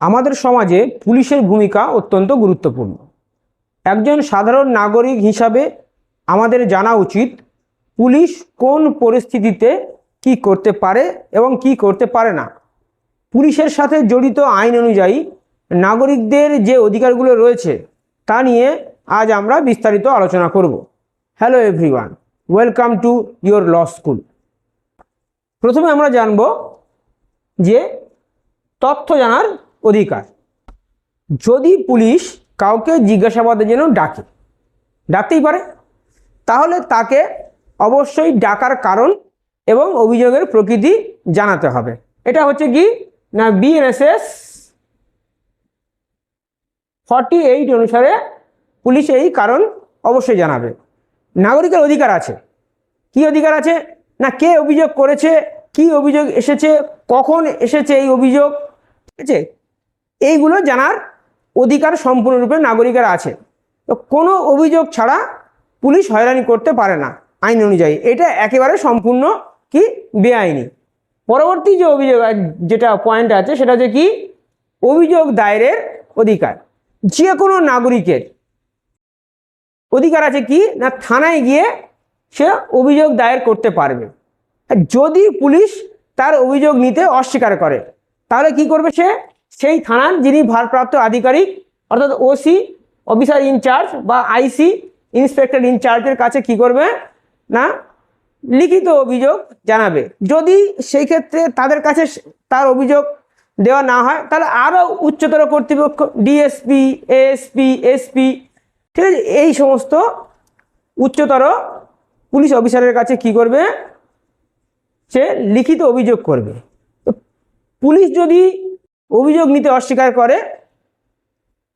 আমাদের সমাজে পুলিশের ভূমিকা অত্যন্ত গুরুত্বপূর্ণ। একজন সাধারণ নাগরিক হিসাবে আমাদের জানা উচিত পুলিশ কোন পরিস্থিতিতে কি করতে পারে এবং কি করতে পারে না। পুলিশের সাথে জড়িত আইন অনুযায়ী নাগরিকদের যে অধিকারগুলো রয়েছে তা নিয়ে আজ আমরা বিস্তারিত আলোচনা করব। Hello everyone, welcome to your law school. প্রথমে আমরা জানব যে তথ্য জানার অধিকার। যদি পুলিশ কাউকে জিজ্ঞাসাবাদের জন্য ডাকে, ডাকতেই পারে, তাহলে তাকে অবশ্যই ডাকার কারণ এবং অভিযোগের প্রকৃতি জানাতে হবে। এটা হচ্ছে কি? না বিএনএসএস ফর্টি এইট অনুসারে পুলিশ এই কারণ অবশ্যই জানাবে। নাগরিকের অধিকার আছে। কি অধিকার আছে? না, কে অভিযোগ করেছে? কি অভিযোগ এসেছে? কখন এসেছে এই অভিযোগ? ঠিক আছে? এইগুলো জানার অধিকার সম্পূর্ণরূপে নাগরিকের আছে। তো কোনো অভিযোগ ছাড়া পুলিশ হয়রানি করতে পারে না আইন অনুযায়ী। এটা একেবারে সম্পূর্ণ কি বেআইনি। পরবর্তী যে অভিযোগ যেটা পয়েন্ট আছে, সেটা হচ্ছে কি অভিযোগ দায়েরের অধিকার। যে কোনো নাগরিকের অধিকার আছে কি না থানায় গিয়ে সে অভিযোগ দায়ের করতে পারবে। যদি পুলিশ তার অভিযোগ নিতে অস্বীকার করে, তাহলে কি করবে সে? সেই থানার যিনি ভারপ্রাপ্ত আধিকারিক, অর্থাৎ ওসি অফিসার ইনচার্জ বা আইসি ইন্সপেক্টর ইনচার্জের কাছে কি করবে না, লিখিত অভিযোগ জানাবে। যদি সেই ক্ষেত্রে তাদের কাছে তার অভিযোগ দেওয়া না হয়, তাহলে আরও উচ্চতর কর্তৃপক্ষ ডিএসপি এএসপি এসপি ঠিক আছে, এই সমস্ত উচ্চতর পুলিশ অফিসারের কাছে কি করবে, সে লিখিত অভিযোগ করবে। পুলিশ যদি অভিযোগ নিতে অস্বীকার করে,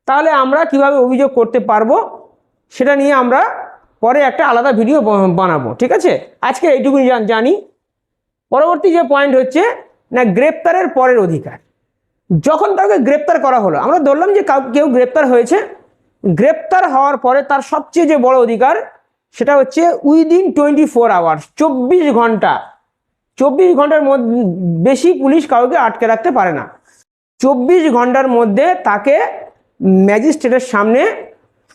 তাহলে আমরা কীভাবে অভিযোগ করতে পারব সেটা নিয়ে আমরা পরে একটা আলাদা ভিডিও বানাবো, ঠিক আছে? আজকে এইটুকুনি জান- পরবর্তী যে পয়েন্ট হচ্ছে, না, গ্রেপ্তারের পরের অধিকার। যখন তাকে গ্রেপ্তার করা হলো, আমরা ধরলাম যে কেউ গ্রেপ্তার হয়েছে, গ্রেপ্তার হওয়ার পরে তার সবচেয়ে যে বড় অধিকার, সেটা হচ্ছে উইদিন টোয়েন্টি ফোর আওয়ার্স চব্বিশ ঘণ্টা, চব্বিশ ঘণ্টার মধ্যে বেশি পুলিশ কাউকে আটকে রাখতে পারে না। চব্বিশ ঘণ্টার মধ্যে তাকে ম্যাজিস্ট্রেটের সামনে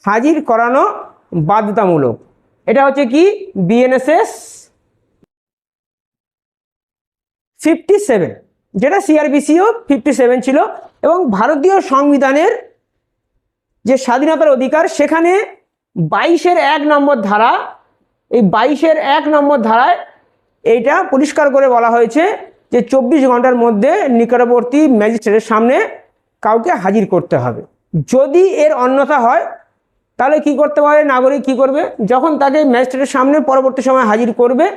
হাজির করানো বাধ্যতামূলক। এটা হচ্ছে কি? বিএনএসএস ফিফটি সেভেন যেটা সিআরবিসিও ফিফটি সেভেন ছিল এবং ভারতীয় সংবিধানের যে স্বাধীনতার অধিকার, সেখানে বাইশের এক নম্বর ধারা, এই বাইশের এক নম্বর ধারায় এইটা পরিষ্কার করে বলা হয়েছে যে চব্বিশ ঘণ্টার মধ্যে নিকটবর্তী ম্যাজিস্ট্রেটের সামনে কাউকে হাজির করতে হবে। যদি এর অন্যথা হয়, তাহলে কি করতে পারে নাগরিক কি করবে? যখন তাকে ম্যাজিস্ট্রেটের সামনে পরবর্তী সময় হাজির করবে,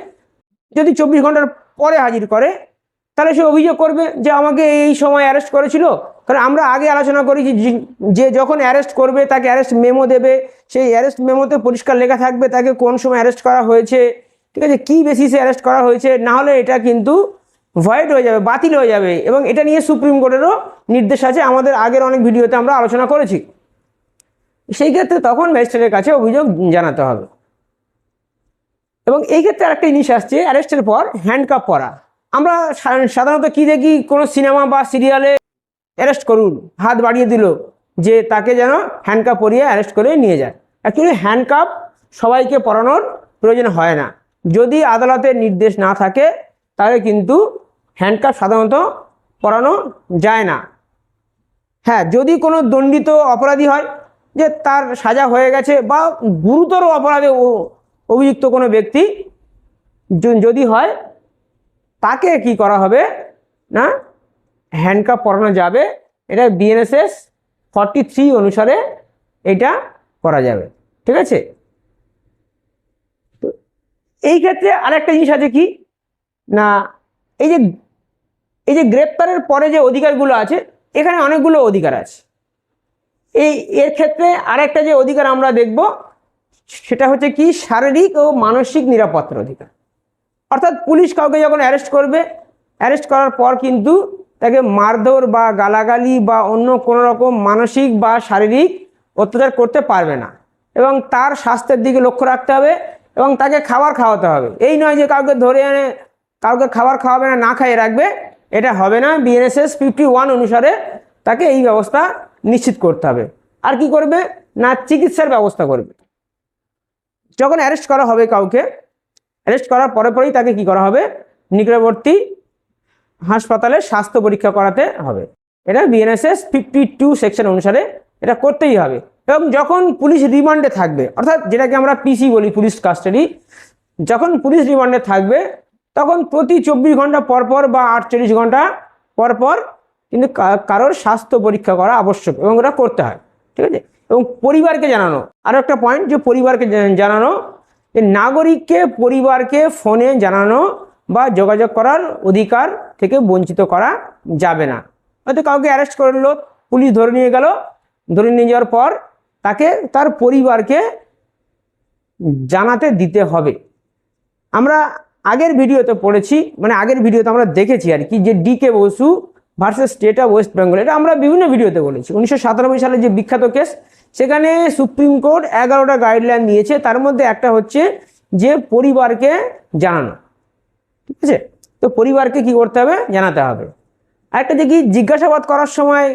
যদি চব্বিশ ঘণ্টার পরে হাজির করে, তাহলে সে অভিযোগ করবে যে আমাকে এই সময় অ্যারেস্ট করেছিল। কারণ আমরা আগে আলোচনা করেছি যে- যখন অ্যারেস্ট করবে, তাকে অ্যারেস্ট মেমো দেবে। সেই অ্যারেস্ট মেমোতে পরিষ্কার লেখা থাকবে তাকে কোন সময় অ্যারেস্ট করা হয়েছে। ঠিক আছে? কী বেসিসে অ্যারেস্ট করা হয়েছে? না হলে এটা কিন্তু ভয়েড হয়ে যাবে, বাতিল হয়ে যাবে এবং এটা নিয়ে সুপ্রিম কোর্টেরও নির্দেশ আছে। আমাদের আগের অনেক ভিডিওতে আমরা আলোচনা করেছি। সেই ক্ষেত্রে তখন ম্যাজিস্ট্রেটের কাছে অভিযোগ জানাতে হবে। এবং এই ক্ষেত্রে আরেকটা জিনিস আসছে, অ্যারেস্টের পর হ্যান্ডকাপ পরা। আমরা সাধারণত কি দেখি? কোনো সিনেমা বা সিরিয়ালে অ্যারেস্ট করুন, হাত বাড়িয়ে দিল যে তাকে যেন হ্যান্ডকাপ পরিয়ে অ্যারেস্ট করে নিয়ে যায়। অ্যাকচুয়ালি হ্যান্ডকাপ সবাইকে পরানোর প্রয়োজন হয় না। যদি আদালতের নির্দেশ না থাকে তাহলে কিন্তু হ্যান্ডকাপ সাধারণত পরানো যায় না। হ্যাঁ যদি কোনো দণ্ডিত অপরাধী হয় যে তার সাজা হয়ে গেছে বা গুরুতর অপরাধে অভিযুক্ত কোনো ব্যক্তি যদি হয় তাকে কি করা হবে? না হ্যান্ডকাপ পরানো যাবে। এটা বিএনএসএস ফর্টি থ্রি অনুসারে এটা করা যাবে। ঠিক আছে? এই ক্ষেত্রে আরেকটা জিনিস আছে কি? না, এই যে এই যে গ্রেপ্তারের পরে যে অধিকারগুলো আছে, এখানে অনেকগুলো অধিকার আছে। এই, এর ক্ষেত্রে আরেকটা যে অধিকার আমরা দেখব, সেটা হচ্ছে কি, শারীরিক ও মানসিক নিরাপত্তার অধিকার। অর্থাৎ পুলিশ কাউকে যখন অ্যারেস্ট করবে, অ্যারেস্ট করার পর কিন্তু তাকে মারধর বা গালাগালি বা অন্য কোনো রকম মানসিক বা শারীরিক অত্যাচার করতে পারবে না। এবং তার স্বাস্থ্যের দিকে লক্ষ্য রাখতে হবে এবং তাকে খাবার খাওয়াতে হবে। এই নয় যে কাউকে ধরে এনে কাউকে খাবার খাওয়াবে না না খাইয়ে রাখবে, এটা হবে না। বিএনএসএস ফিফটি ওয়ান অনুসারে তাকে এই ব্যবস্থা নিশ্চিত করতে হবে। আর কি করবে? না, চিকিৎসার ব্যবস্থা করবে। যখন অ্যারেস্ট করা হবে কাউকে অ্যারেস্ট করার পরে পরেই তাকে কি করা হবে? নিকটবর্তী হাসপাতালে স্বাস্থ্য পরীক্ষা করাতে হবে। এটা বিএনএসএস ফিফটি টু সেকশন অনুসারে এটা করতেই হবে। এবং যখন পুলিশ রিমান্ডে থাকবে, অর্থাৎ যেটাকে আমরা পিসি বলি, পুলিশ কাস্টাডি যখন পুলিশ রিমান্ডে থাকবে তখন প্রতি চব্বিশ ঘণ্টা পর পর বা আটচল্লিশ ঘণ্টা পর পর কিন্তু কারোর স্বাস্থ্য পরীক্ষা করা আবশ্যক এবং ওটা করতে হয়, ঠিক আছে? এবং পরিবারকে জানানো। আরও একটা পয়েন্ট যে পরিবারকে জানানো, যে নাগরিককে পরিবারকে ফোনে জানানো বা যোগাযোগ করার অধিকার থেকে বঞ্চিত করা যাবে না। হয়তো কাউকে অ্যারেস্ট করল পুলিশ ধরে নিয়ে গেল, ধরে নিয়ে যাওয়ার পর তাকে তার পরিবারকে জানাতে দিতে হবে। আমরা আগের ভিডিওতে পড়েছি মানে আগের ভিডিওতে আমরা দেখেছি আর কি যে D K Basu versus state of West Bengal এটা আমরা বিভিন্ন ভিডিওতে বলেছি। উনিশশো সাতানব্বই সালে যে বিখ্যাত কেস সেখানে সুপ্রিম কোর্ট এগারোটা গাইডলাইন দিয়েছে, তার মধ্যে একটা হচ্ছে যে পরিবারকে জানানো। ঠিক আছে? তো পরিবারকে কি করতে হবে? জানাতে হবে। আরেকটা যে কি জিজ্ঞাসাবাদ করার সময়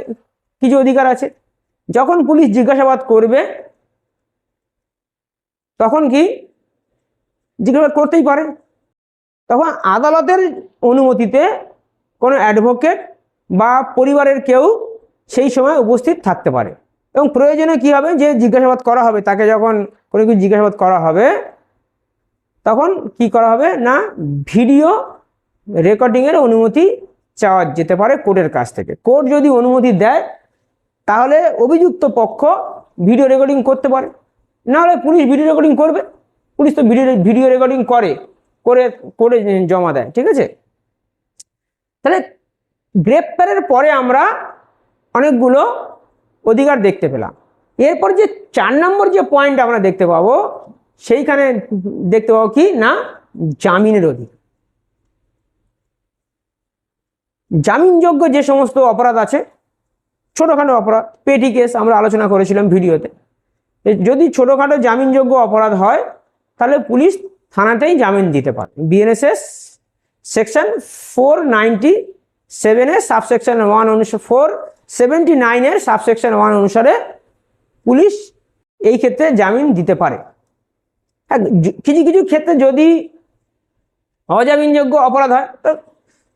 কিছু অধিকার আছে। যখন পুলিশ জিজ্ঞাসাবাদ করবে, তখন কি জিজ্ঞাসাবাদ করতেই পারে। তখন আদালতের অনুমতিতে কোনো অ্যাডভোকেট বা পরিবারের কেউ সেই সময় উপস্থিত থাকতে পারে। এবং প্রয়োজনে কি হবে? যে জিজ্ঞাসাবাদ করা হবে, তাকে যখন কোনো কিছু জিজ্ঞাসাবাদ করা হবে, তখন কি করা হবে? না, ভিডিও রেকর্ডিংয়ের অনুমতি চাওয়া যেতে পারে কোর্টের কাছ থেকে। কোর্ট যদি অনুমতি দেয়, তাহলে অভিযুক্ত পক্ষ ভিডিও রেকর্ডিং করতে পারে। নাহলে পুলিশ ভিডিও রেকর্ডিং করবে। পুলিশ তো ভিডিও ভিডিও রেকর্ডিং করে। করে করে জমা দেয়, ঠিক আছে? তাহলে গ্রেপ্তারের পরে আমরা অনেকগুলো অধিকার দেখতে পেলাম। এরপর যে চার নম্বর যে পয়েন্ট আমরা দেখতে পাবো, সেইখানে দেখতে পাবো কি? না, জামিনের অধিকার। জামিনযোগ্য যে সমস্ত অপরাধ আছে, ছোটোখাটো অপরাধ পেটি কেস আমরা আলোচনা করেছিলাম ভিডিওতে। যদি ছোটোখাটো জামিনযোগ্য অপরাধ হয়, তাহলে পুলিশ থানাতেই জামিন দিতে পারে। বিএনএসএস সেকশন ফোর নাইনটি সেভেনের সাবসেকশন ওয়ান অনুসারে ফোর সেভেন্টি নাইনের সাবসেকশন ওয়ান অনুসারে পুলিশ এই ক্ষেত্রে জামিন দিতে পারে। হ্যাঁ কিছু কিছু ক্ষেত্রে যদি অজামিনযোগ্য অপরাধ হয়, তো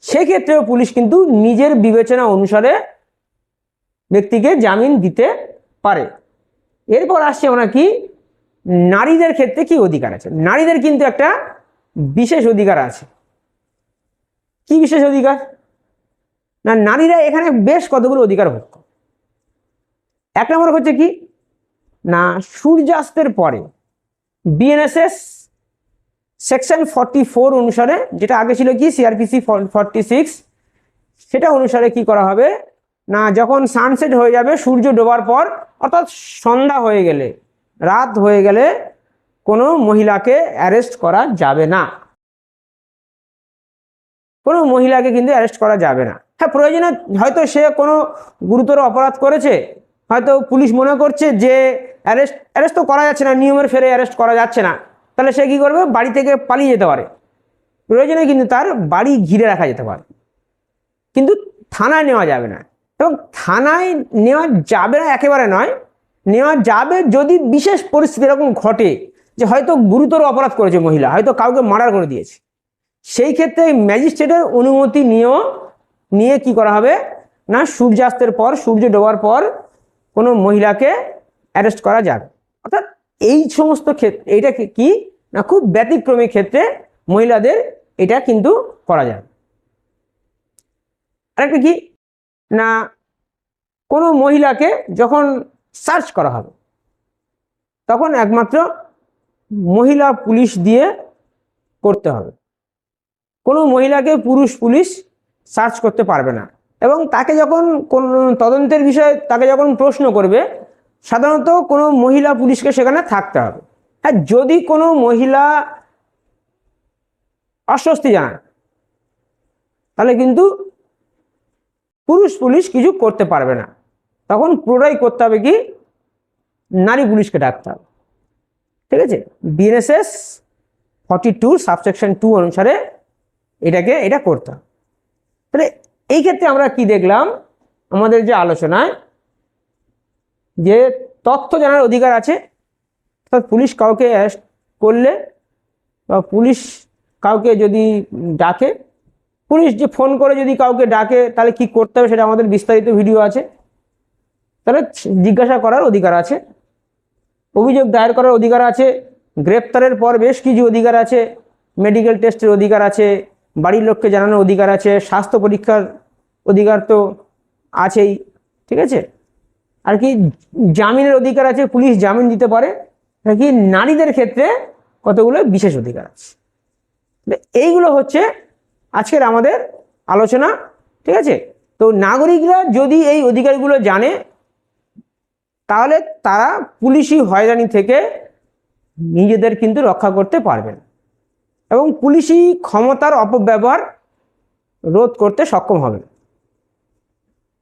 সেক্ষেত্রেও পুলিশ কিন্তু নিজের বিবেচনা অনুসারে ব্যক্তিকে জামিন দিতে পারে। এরপর আসছে আমরা কি নারীদের ক্ষেত্রে কি অধিকার আছে? নারীদের কিন্তু একটা বিশেষ অধিকার আছে। কি বিশেষ অধিকার? না, নারীরা এখানে বেশ কতগুলো অধিকার ভোগ এক নম্বর হচ্ছে কি? না, সূর্যাস্তের পরে বিএনএসএস সেকশন ফর্টি ফোর অনুসারে, যেটা আগে ছিল কি? সিআরপিসি ফর্টি সিক্স সেটা অনুসারে কি করা হবে? না, যখন সানসেট হয়ে যাবে, সূর্য ডোবার পর, অর্থাৎ সন্ধ্যা হয়ে গেলে রাত হয়ে গেলে কোনো মহিলাকে অ্যারেস্ট করা যাবে না। কোনো মহিলাকে কিন্তু অ্যারেস্ট করা যাবে না। হ্যাঁ প্রয়োজনে হয়তো সে কোনো গুরুতর অপরাধ করেছে, হয়তো পুলিশ মনে করছে যে অ্যারেস্ট অ্যারেস্ট তো করা যাচ্ছে না, নিয়মের ফেরে অ্যারেস্ট করা যাচ্ছে না। তাহলে সে কী করবে? বাড়ি থেকে পালিয়ে যেতে পারে। প্রয়োজনে কিন্তু তার বাড়ি ঘিরে রাখা যেতে পারে। কিন্তু থানায় নেওয়া যাবে না। এবং থানায় নেওয়া যাবে না একেবারে নয় নেওয়া যাবে যদি বিশেষ পরিস্থিতি এরকম ঘটে যে হয়তো গুরুতর অপরাধ করেছে মহিলা, হয়তো কাউকে মার্ডার করে দিয়েছে। সেই ক্ষেত্রে ম্যাজিস্ট্রেটের অনুমতি নিয়েও, নিয়ে কি করা হবে? না, সূর্যাস্তের পর, সূর্য ডোবার পর কোনো মহিলাকে অ্যারেস্ট করা যাবে। অর্থাৎ এই সমস্ত ক্ষেত্রে এইটা কি- না, খুব ব্যতিক্রমী ক্ষেত্রে মহিলাদের এটা কিন্তু করা যায় আরেকটা কি? না, কোনো মহিলাকে যখন সার্চ করা হবে। তখন একমাত্র মহিলা পুলিশ দিয়ে করতে হবে। কোনো মহিলাকে পুরুষ পুলিশ সার্চ করতে পারবে না। এবং তাকে যখন কোন তদন্তের বিষয়ে তাকে যখন প্রশ্ন করবে, সাধারণত কোনো মহিলা পুলিশকে সেখানে থাকতে হবে। হ্যাঁ যদি কোনো মহিলা অস্বস্তি জানায়, তাহলে কিন্তু পুরুষ পুলিশ কিছু করতে পারবে না। তখন পুরোটাই করতে হবে কি? নারী পুলিশকে ডাকতে হবে। ঠিক আছে? BNSS forty two subsection two অনুসারে এটাকে, এটা করতে হবে। তাহলে এই ক্ষেত্রে আমরা কি দেখলাম? আমাদের যে আলোচনায় যে তথ্য জানার অধিকার আছে পুলিশ কাউকে অ্যারেস্ট করলে বা পুলিশ কাউকে যদি ডাকে, পুলিশ যে ফোন করে যদি কাউকে ডাকে, তাহলে কি করতে হবে সেটা আমাদের বিস্তারিত ভিডিও আছে। তাহলে জিজ্ঞাসা করার অধিকার আছে, অভিযোগ দায়ের করার অধিকার আছে, গ্রেপ্তারের পর বেশ কিছু অধিকার আছে মেডিকেল টেস্টের অধিকার আছে, বাড়ির লোককে জানানোর অধিকার আছে, স্বাস্থ্য পরীক্ষার অধিকার তো আছেই, ঠিক আছে? আর কি জামিনের অধিকার আছে, পুলিশ জামিন দিতে পারে, আর কি নারীদের ক্ষেত্রে কতগুলো বিশেষ অধিকার আছে। এইগুলো হচ্ছে আজকের আমাদের আলোচনা, ঠিক আছে? তো নাগরিকরা যদি এই অধিকারগুলো জানে তাহলে তারা পুলিশি হয়রানি থেকে নিজেদের কিন্তু রক্ষা করতে পারবেন। এবং পুলিশি ক্ষমতার অপব্যবহার রোধ করতে সক্ষম হবেন।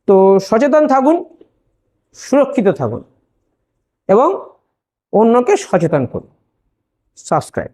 তো সচেতন থাকুন, সুরক্ষিত থাকুন এবং অন্যকে সচেতন করুন। সাবস্ক্রাইব।